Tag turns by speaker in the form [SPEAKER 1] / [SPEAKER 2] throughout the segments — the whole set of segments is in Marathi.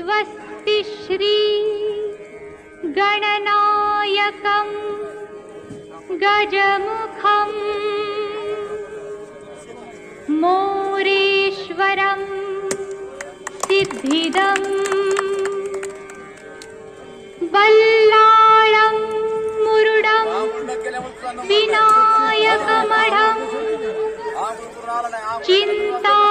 [SPEAKER 1] स्वस्ति श्री गणनायकम् गजमुखम् मोरेश्वरं सिद्धिदम् वल्लाळं मुरुडं विनायकमढम् चिन्तामणिं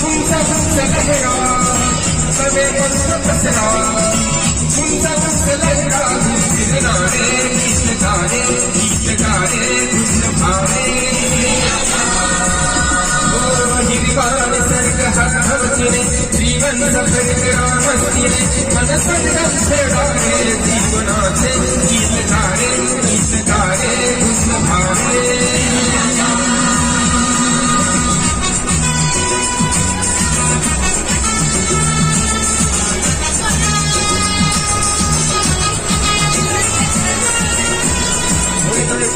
[SPEAKER 2] तुमचा तुमचं लहरा सवे मस्त पसरा तुमचा तुमचं लहरा गाणे गीत गाणे गीत गाणे कृष्ण भाणे हिरवाने सर्ग हत्थवचिने जीवन सफेद रामचिने मन संगम फेडाने जीवनाचे गीत गाणे गीत गाणे Krishna भाणे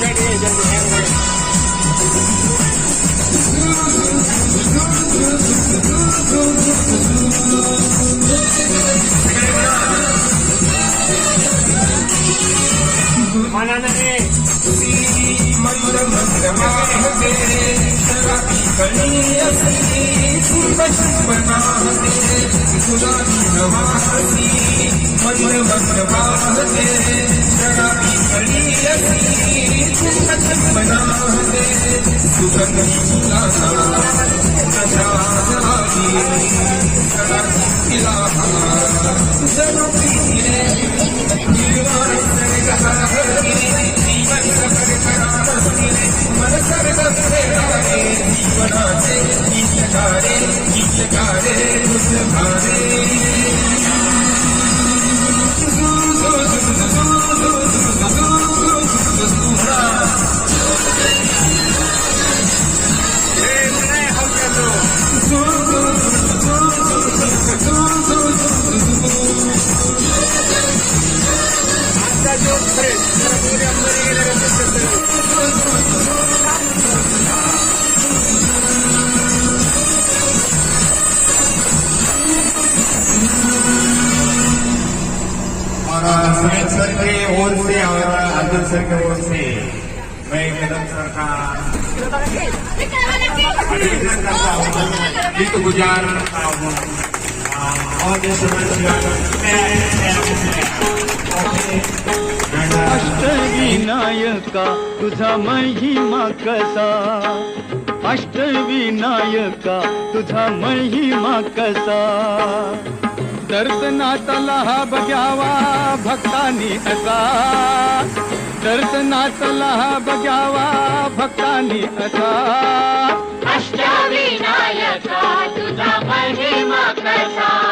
[SPEAKER 2] Thank you. Thank you.
[SPEAKER 3] का तुझा महिमा कसा? अष्टविनायका तुझा महिमा कसा? दर्शनातला हा बघ्यावा भक्तानी असा. दर्शनातला हा बघ्यावा भक्तानी असा.
[SPEAKER 1] अष्टविनायका तुझा महिमा कसा?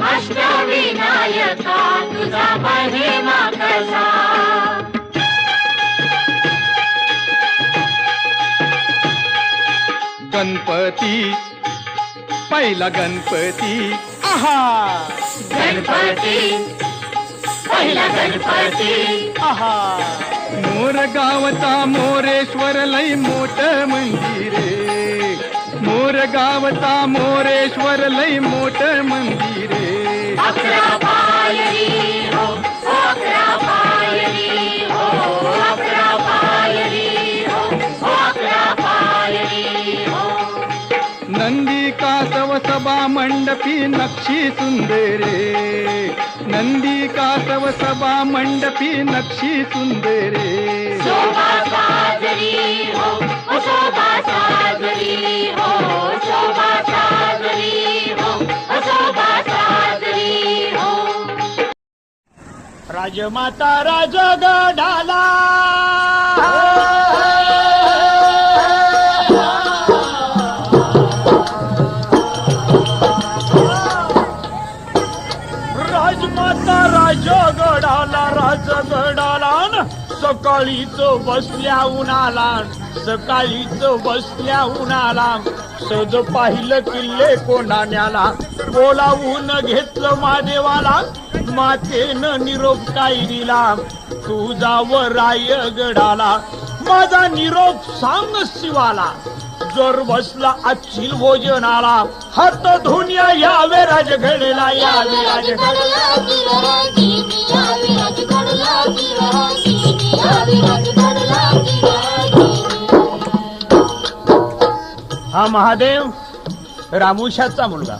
[SPEAKER 1] अष्टविनायका तुझा महिमा कसा?
[SPEAKER 3] गणपती पहिला गणपती. आहा!
[SPEAKER 1] गणपती पहिला गणपती.
[SPEAKER 3] आहा! मोर गावचा मोरेश्वर लई मोठ मंदिरे मोर गावचा मोरेश्वर लई मोठ मंदिरे मंडपी नक्षी सुंदरे. नंदी कासव सभा मंडपी नक्षी सुंदरे.
[SPEAKER 1] शोभा साजरी हो ओ शोभा साजरी हो शोभा साजरी हो ओ शोभा साजरी हो.
[SPEAKER 4] राजमाता राजगडाला. गडाला राजगडाला राजगडाला सकाळीच बसल्या उन्हाला सकाळीच बसल्या उन्हाला सज पाहिलं किल्ले कोणाण्याला बोलावून घेतलं महादेवाला मातेनं निरोप काय दिला? तुझा व रायगडाला माझा निरोप सांग शिवाला. जर बसला आजची भोजनाला हात धुन्या यावे राजघडला यावे राजगड हा महादेव रामुशाचा मुलगा.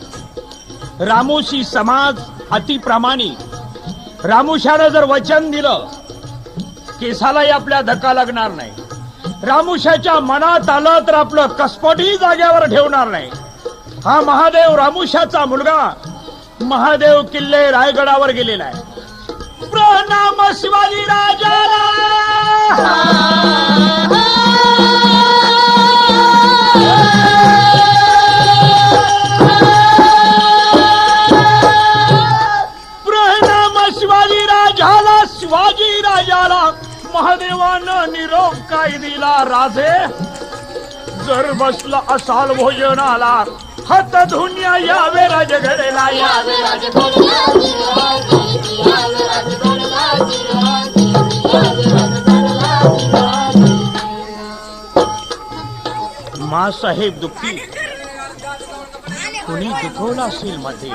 [SPEAKER 4] रामोशी समाज अतिप्रामाणिक रामुशानं जर वचन दिलं केसालाही आपल्या धक्का लागणार नाही. रामुशाच्या मनात आलं तर आपलं कसपटही जाग्यावर ठेवणार नाही. हा महादेव रामुशाचा मुलगा महादेव किल्ले रायगडावर गेलेला आहे. प्रणाम शिवाजी राजाला! महादेवानं काय दिला राजे जर बसला असाल भोजनाला हात धुन्या यावे राजघडेला यावे मा साहेब दुःखी. कुणी दुखवला असेल मध्ये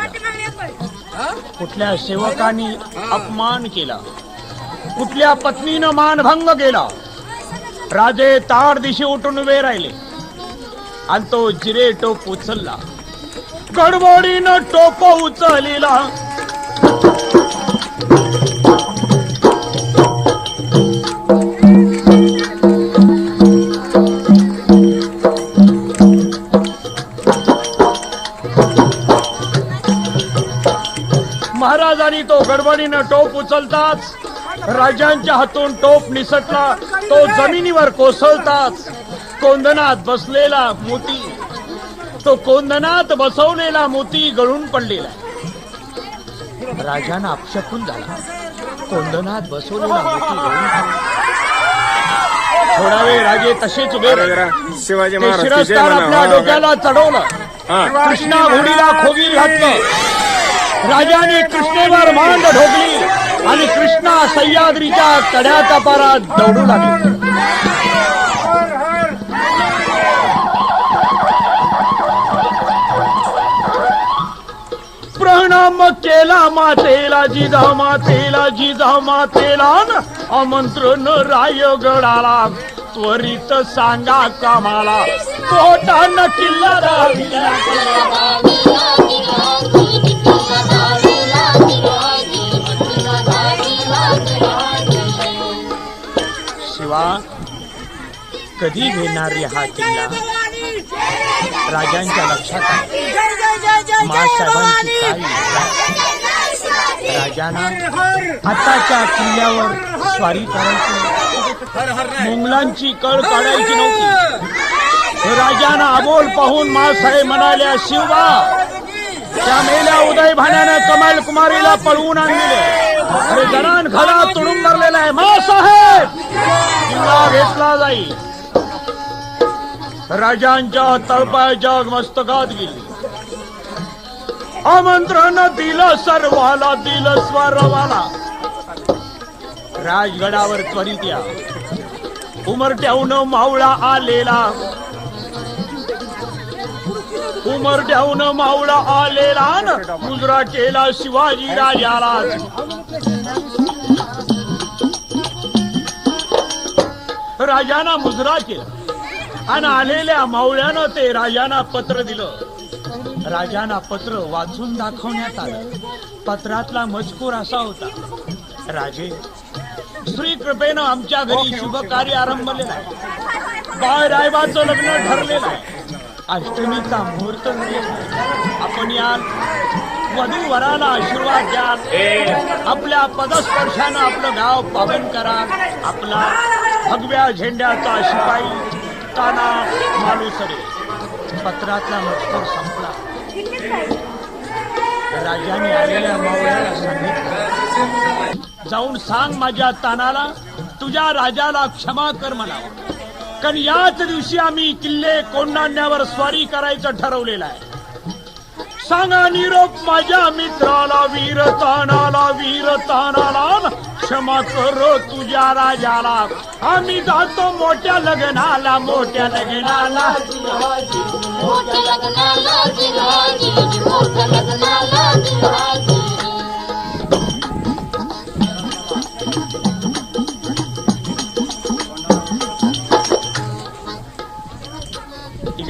[SPEAKER 4] कुठल्या सेवकांनी अपमान केला? कुठल्या पत्नीनं मानभंग केला? राजे तार दिशी उठून उभे राहिले. आणि तो जिरे टोप उचलला. गडबडीनं टोप उचलिला. महाराजांनी तो गडबडीनं टोप उचलताच राजांच्या हातून टोप निसटला तो जमिनीवर कोसळताच कोंदणात बसलेला मोती तो कोंदणात बसवलेला मोती गळून पडलेला राजांना अपशकून झाला कोंदणात बसवलेला मोती गळून. थोडा वेळ राजे तसेच उभे.
[SPEAKER 5] शिवाजी म्हणा.
[SPEAKER 4] आपल्या डोक्याला चढवलं. कृष्णा घोडीला खोगीर घातलं राजाने कृष्णेवर मांड ढोकली आणि कृष्णा सह्याद्रीच्या तड्याचा पारा दौडू लागले. प्रणाम केला मातेला जिजा मातेला जिजा मातेला. आमंत्रण रायगडाला त्वरित सांगा कामाला. पोटानं किल्ला देवा कधी घेणार रे हा किल्ला? राजांच्या लक्षात मासाहेबांची राजांना आताच्या किल्ल्यावर स्वारी करायची मुंगलांची कळ काढायची नव्हती. राजांना अबोल पाहून मासाहेब म्हणाल्या शिवा त्या मेल्या उदय भाण्यानं कमाल कुमारीला पळवून आणले आणि जनान खडा तुडून मारलेला आहे. मासाहेब! किल्ला घेतला जाईल. राजांच्या तळपायाच्या मस्तकात गेली. आमंत्रण दिलं सर्वाला दिलं स्वरवाला. राजगडावर त्वरित या. उमरट्याहून मावळा आलेला. उमरट्याहून मावळा आलेला मुजरा केला शिवाजी राजाला राजाना मुजरा केला. आणि आलेल्या मावळ्यानं ते राजाना पत्र दिलं. राजांना पत्र वाचून दाखवण्यात आलं. पत्रातला मजकूर असा होता. राजे श्री कृपेनं आमच्या घरी शुभ कार्य आरंभलेलं आहे. बाळ रायबाचं लग्न ठरलेलं आहे. अष्टमीचा मुहूर्त म्हणजे आपण या वधू वराला आशीर्वाद द्या आपल्या पदस्पर्शानं आपलं गाव पावन करा. आपला भगव्या झेंड्याचा शिपाई ताना मालुसरे पत्रातला मजकूर संपला. राजाने आलेल्या मावळ्याला सांगितलं जाऊन सांग माझ्या तानाला तुझ्या राजाला क्षमा कर म्हणावं. कारण याच दिवशी आम्ही किल्ले कोंडाण्यावर स्वारी करायचं ठरवलेलं आहे. सांगा निरोप माझ्या मित्राला वीर तानाला वीर तानाला क्षमा करो तुझ्या राजाला. आम्ही जातो मोठ्या लग्नाला मोठ्या लग्नाला.
[SPEAKER 1] मोठ्या लग्नाला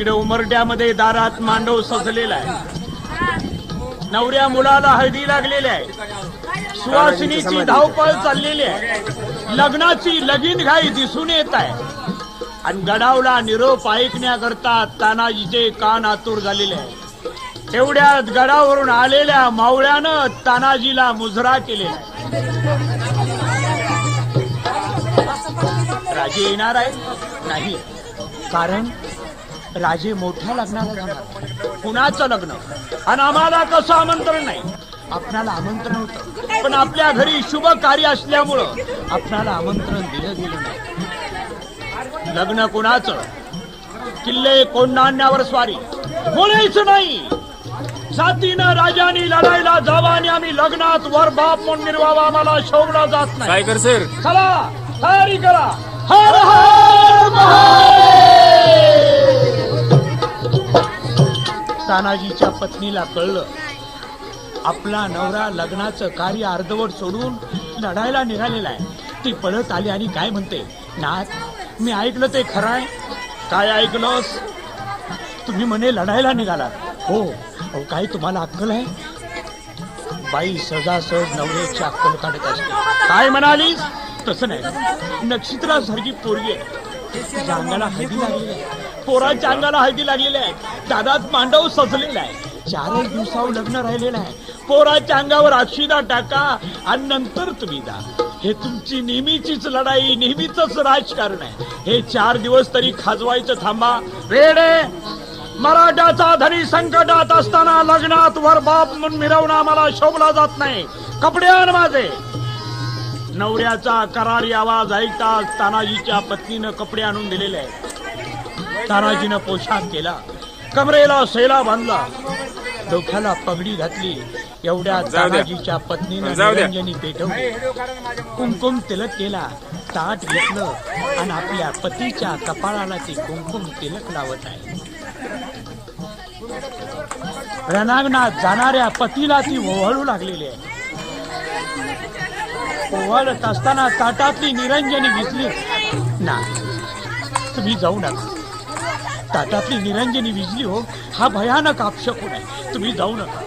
[SPEAKER 4] इकडे उमरड्यामध्ये दारात मांडव सजलेला आहे. नवऱ्या मुलाला हळदी लागलेली आहे. सुवासिनीची धावपळ चाललेली आहे. लग्नाची लगीन घाई दिसून येत आहे. आणि गडावला निरोप ऐकण्याकरता तानाजीचे कान आतुर झालेले आहे. तेवढ्यात गडावरून आलेल्या मावळ्यानं तानाजीला मुजरा केलेला आहे. राजे येणार आहे? नाही. कारण राजे मोठ्या लग्नाला जाणार. कुणाचं लग्न? आणि आम्हाला कसं आमंत्रण नाही? आपणाला आमंत्रण होतं. पण आपल्या घरी शुभ कार्य असल्यामुळं आपणाला आमंत्रण दिलं गेलं नाही. लग्न कुणाचं? किल्ले कोंडाण्यावर स्वारी. कोणीच नाही. जातीनं राजानी लढायला जावा आणि आम्ही लग्नात वर बाप म्हणून निर्वावा. आम्हाला शोभला जात नाही.
[SPEAKER 5] काय कर सर
[SPEAKER 4] चला तयारी करा. हर हर महादेव! तानाजीच्या पत्नीला कळलं. आपला नवरा लग्नाचं कार्य अर्धवट सोडून लढायला निघालेला आहे. ती पळत आली आणि काय म्हणते? नाथ मी ऐकलं ते खरं आहे. काय ऐकलंस? तुम्ही म्हणे लढायला निघाला हो अहो काय तुम्हाला अक्कल आहे? बाई सहजासहज नवऱ्याची अक्कल काढत असते. काय म्हणालीस? तसं नाही. नक्षत्रासारखी पोरगी आहे. तिच्या अंगाला हळदी लागली आहे. पोराच्या अंगाला हळदी लागलेली आहे. दादात मांडव सजलेला आहे. चारच दिवसावर लग्न राहिलेलं आहे. पोराच्या अंगावर अक्षिदा टाका आणि नंतर तुम्ही जा. हे तुमची नेहमीचीच लढाई नेहमीच राजकारण आहे. हे चार दिवस तरी खाजवायचं थांबा. वेडे! मराठाचा धनी संकटात असताना लग्नात वर बाप म्हणून मिरवणं आम्हाला शोभला जात नाही. कपडे आण माझे. नवऱ्याचा करारी आवाज ऐकताच तानाजीच्या पत्नीनं कपडे आणून दिलेले आहेत. तानाजीनं पोशाख केला. कमरेला सेला बांधला. डोक्याला पगडी घातली. एवढ्या. तानाजीच्या पत्नीनं. निरंजनी पेटवली. कुमकुम तिलक केला. ताट घेतलं आणि आपल्या पतीच्या कपाळाला ती कुमकुम तिलक लावत आहे. रणांगणात जाणाऱ्या पतीला ती ओवाळू लागलेली आहे. ओवाळत असताना ताटातली निरंजनी विजली ना तुम्ही जाऊ नका. ताटातली निरंजनी विजली हो हा भयानक अपशकून आहे. तुम्ही जाऊ नका.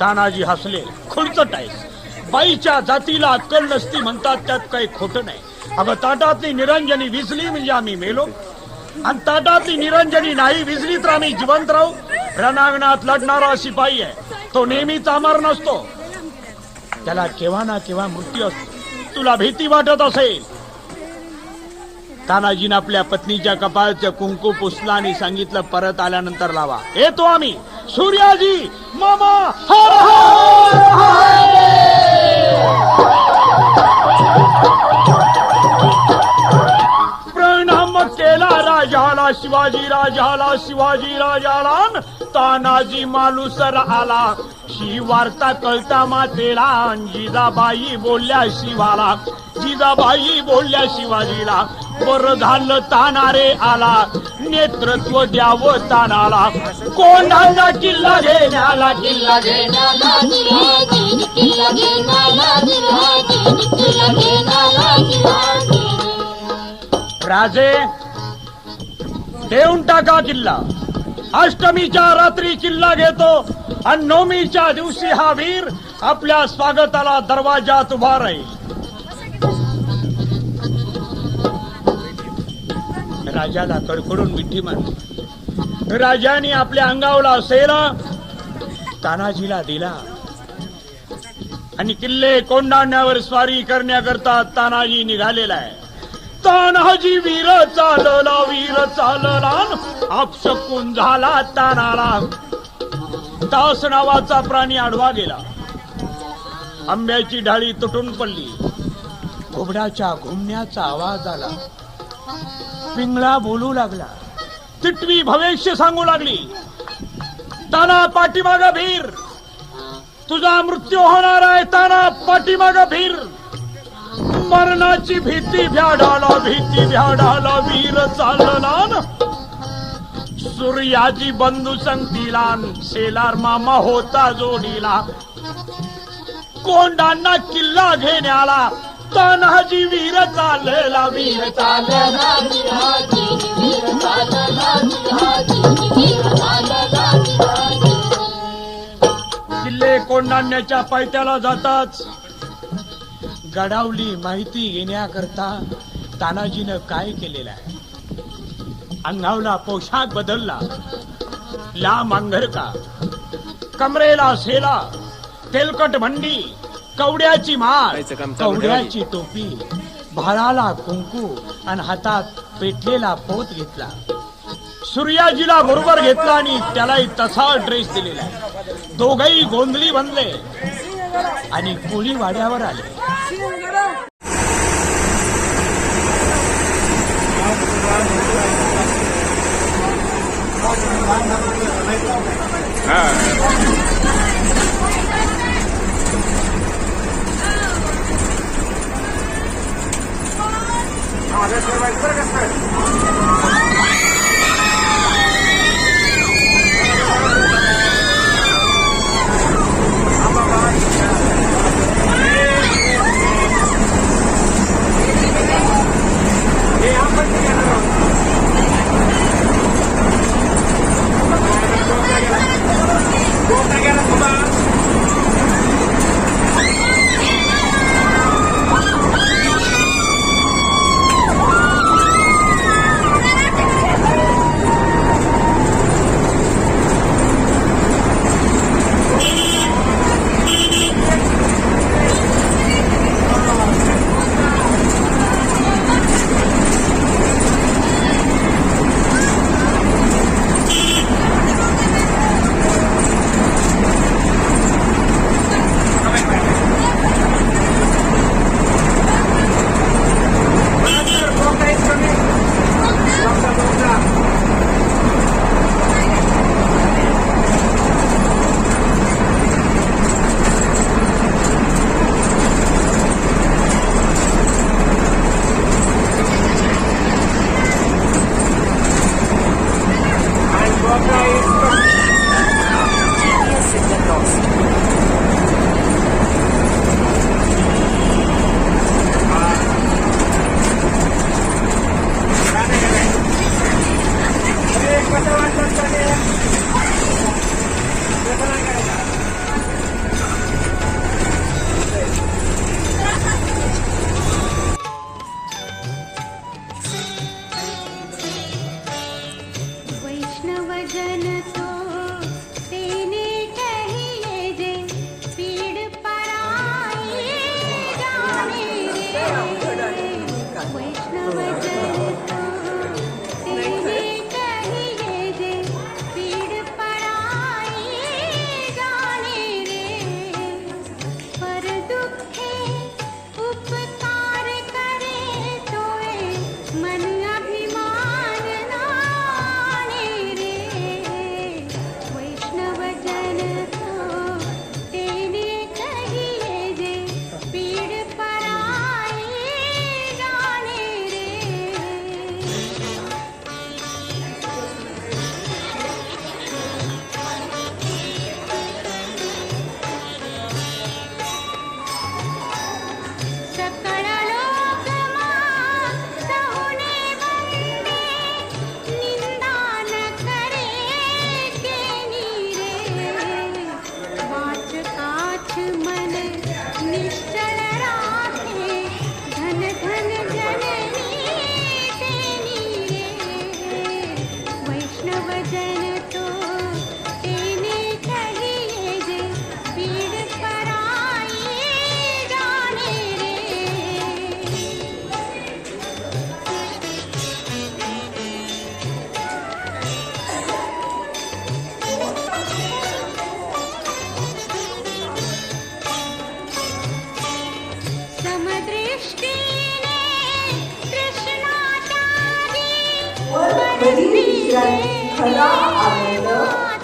[SPEAKER 4] तानाजी हसले खुडचट आहेस. बाईच्या जातीला अक्कल नसती म्हणतात त्यात काही खोटं नाही. अगं ताटातली निरंजनी विजली म्हणजे आम्ही मेलो. आणि ताटातली निरंजनी नाही विजली तर आम्ही जिवंत राहू. रणांगणात लढणारा शिपाई आहे. तो नेहमीच अमर नसतो. त्याला केव्हा ना केव्हा मृत्यू असतो. तुला भीती वाटत असेल. तानाजीनं आपल्या पत्नीच्या कपाळचं कुंकू पुसला आणि सांगितलं परत आल्यानंतर लावा. येतो आम्ही. सूर्याजी मामा हर हर प्रणाम केला राजाला शिवाजी राजाला शिवाजी राजाला. न तानाजी मालुसर आला. शी वार्ता कळता मातेला जिजाबाई बोलल्या शिवाला. जिजाबाई बोलल्या शिवाजीला बर झालं तानारे आला नेतृत्व द्यावं तानाला. कोणाला किल्ला घेण्याला किल्ला राजे देऊन टाका किल्ला. अष्टमीच्या रात्री किल्ला घेतो आणि नवमीच्या दिवशी हा वीर आपल्या स्वागताला दरवाजात उभा राहील. राजाला कडकडून मिठी मारली. राजाने आपल्या अंगावला सेला तानाजीला दिला. आणि किल्ले कोंडाण्यावर स्वारी करण्याकरता तानाजी निघालेला आहे. तानाजी वीर चालला वीर चालला. आपसकून झाला तानाला. तास नावाचा प्राणी आडवा गेला. आंब्याची ढाळी तुटून पडली. घोबडाच्या घुमण्याचा आवाज आला. पिंगळा बोलू लागला. तिटवी भविष्य सांगू लागली. ताना पाठीमाग भीर. तुझा मृत्यू होणार आहे ताना पाठीमाग भीर. मरणाची भीती भ्याडाला भीती भ्याडाला वीर चालला न. सूर्याची बंधू संगतीला शेलार मामा होता जोडीला. कोंडांना किल्ला घेण्याला तानाजी वीर चालला वीर
[SPEAKER 1] चालला
[SPEAKER 4] किल्ले कोंडाण्याच्या पायथ्याला जाताच गडावली माहिती घेण्याकरता तानाजीनं काय केलेलं आहे? अंगावला पोशाख बदलला. लांब अंगरका. कमरेला सेला. तेलकट भंडी. कवड्याची माळ कवड्याची टोपी भाळाला कुंकू आणि हातात पेटलेला पोत घेतला. सूर्याजीला बरोबर घेतला आणि त्यालाही तसा ड्रेस दिलेला दोघही गोंधळी बनले आणि कोळी वाड्यावर आले.
[SPEAKER 6] Ah. আমাদের
[SPEAKER 1] সবাই করে গেছে। वर खरा आनंद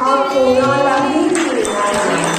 [SPEAKER 1] हा कोणालाही मिळणार नाही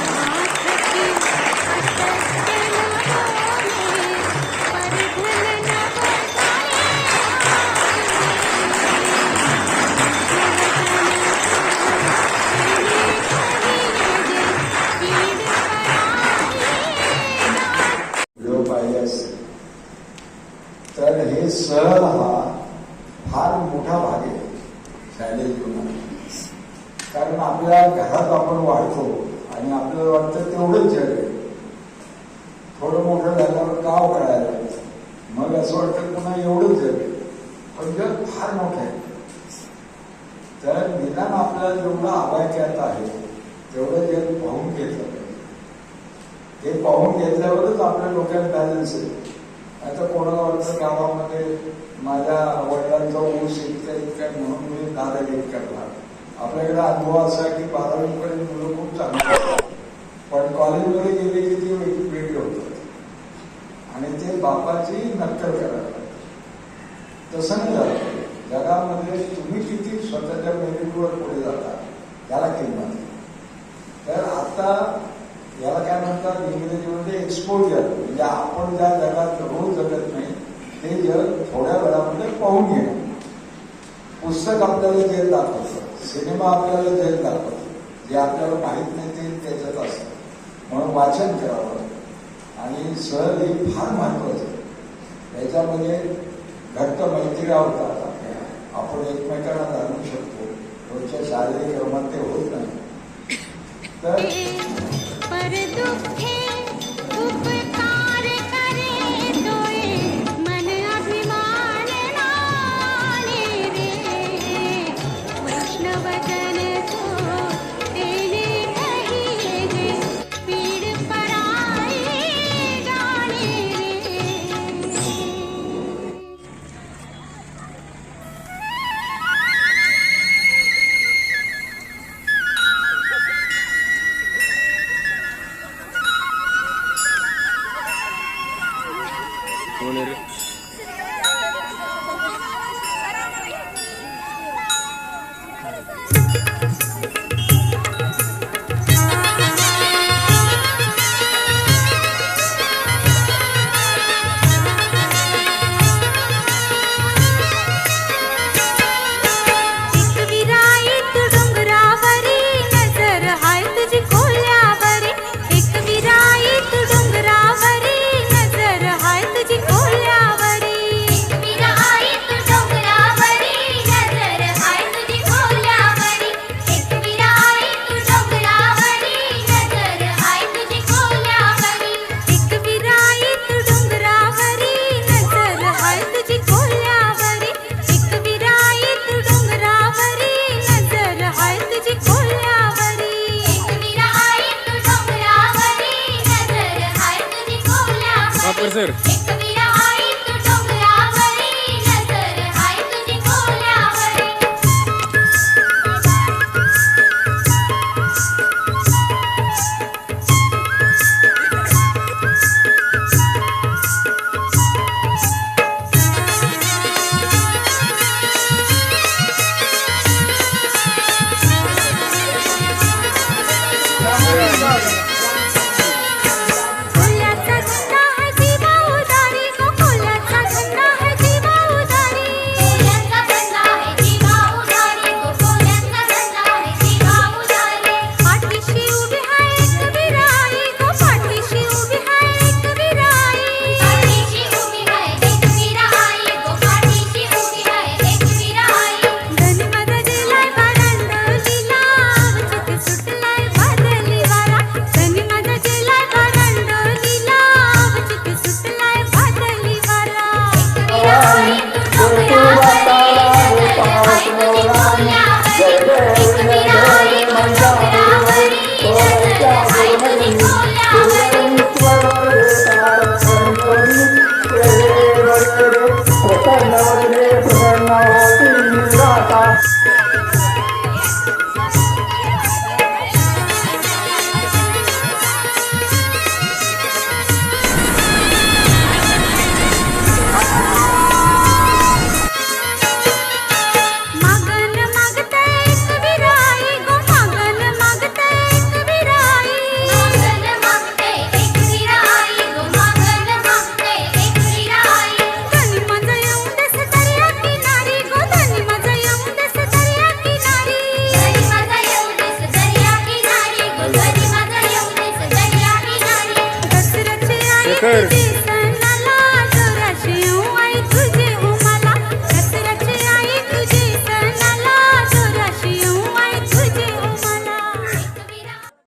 [SPEAKER 7] असं वाटतं पुन्हा एवढंच जग आहे. पण जग फार मोठं आहे. तर निदान आपल्याला जेवढं आवाक्यात आहे तेवढं जग पाहून घेतलं पाहिजे. पाहून घेतल्यावरच आपल्या डोक्यात बॅलन्स आहे. आता कोणाला वाटतं गावामध्ये माझ्या वडिलांचा ऊस इतका इतका म्हणून मी दादागिरी करणार. आपल्याकडे अनुभव असा की बारावीपर्यंत मुलं खूप चांगली पण कॉलेजमध्ये गेले की ती वेग- वेगळी होतात आणि ते बापाची नक्कल करायला प्रसंग झालं जगामध्ये तुम्ही किती स्वतःच्या मेरिटवर पुढे जाता याला किंमत तर आता याला काय म्हणतात इंग्रजीमध्ये एक्सपोजर म्हणजे आपण ज्या जगात रोज जगत नाही ते जग थोड्या वेळामध्ये पाहून घेणं. पुस्तक आपल्याला जग दाखवतं सिनेमा आपल्याला जग दाखवतो जे आपल्याला माहीत नाही ते त्याच्यात असतं. म्हणून वाचन करावं. आणि सहल ही फार महत्वाचं आहे. याच्यामध्ये घट्ट मैत्री होतात आपल्या. आपण एकमेकांना जाणू शकतो. रोजच्या शारीरिक क्रमात ते होत नाही. तर
[SPEAKER 1] Música